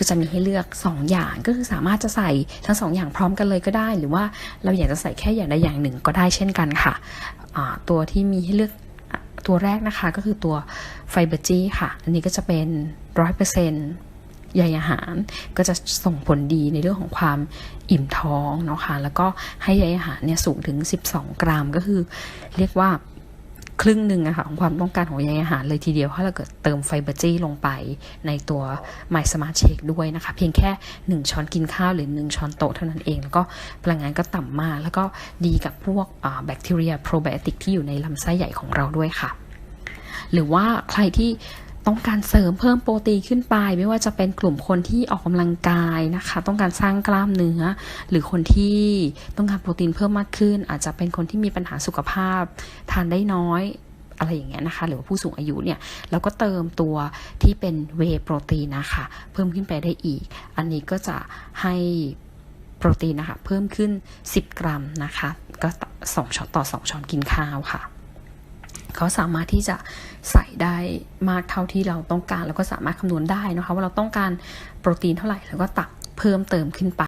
ก็จะมีให้เลือก 2 อย่างก็คือสามารถจะใส่ทั้ง 2 อย่างพร้อมกันเลยก็ได้ หรือว่าเราอยากจะใส่แค่อย่างใดอย่างหนึ่งก็ได้เช่นกันค่ะะตัวที่มีให้เลือกตัวแรกนะคะก็คือตัวไฟเบอร์จีค่ะ อันนี้ก็จะเป็นร้อยเปอร์เซ็นต์ใยอาหารก็จะส่งผลดีในเรื่องของความอิ่มท้องเนาะคะ่ะแล้วก็ให้ใยอาหารเนี่ยสูงถึง 12 กรัมก็คือ เรียกว่า ครึ่งหนึ่งอะค่ะของความต้องการของใยอาหารเลยทีเดียวถ้าเราเกิดเติมไฟเบอร์จี้ลงไปในตัว My Smart Shake ด้วยนะคะ เพียงแค่ 1 ช้อนกินข้าวหรือ 1 ช้อนโต๊ะเท่านั้นเอง แล้วก็พลังงานก็ต่ำมาก แล้วก็ดีกับพวกแบคทีเรียโปรไบโอติกที่อยู่ในลำไส้ใหญ่ของเราด้วยค่ะ หรือว่าใครที่ ต้องการเสริมเพิ่มโปรตีนขึ้นไป ไม่ว่าจะเป็นกลุ่มคนที่ออกกำลังกายนะคะ ต้องการสร้างกล้ามเนื้อ หรือคนที่ต้องการโปรตีนเพิ่มมากขึ้น อาจจะเป็นคนที่มีปัญหาสุขภาพ ทานได้น้อยอะไรอย่างเงี้ยนะคะ หรือว่าผู้สูงอายุเนี่ยเราก็เติมตัวที่เป็นเวโปรตีนนะคะ เพิ่มขึ้นไปได้อีก อันนี้ก็จะให้โปรตีนนะคะ เพิ่มขึ้น 10 กรัมนะคะ ก็ 2ช้อนต่อ 2ช้อนกินข้าวค่ะ เขาสามารถที่จะใส่ได้มากเท่าที่เราต้องการ แล้วก็สามารถคำนวณได้นะคะว่าเราต้องการโปรตีนเท่าไหร่แล้วก็ตักเพิ่มเติมขึ้นไป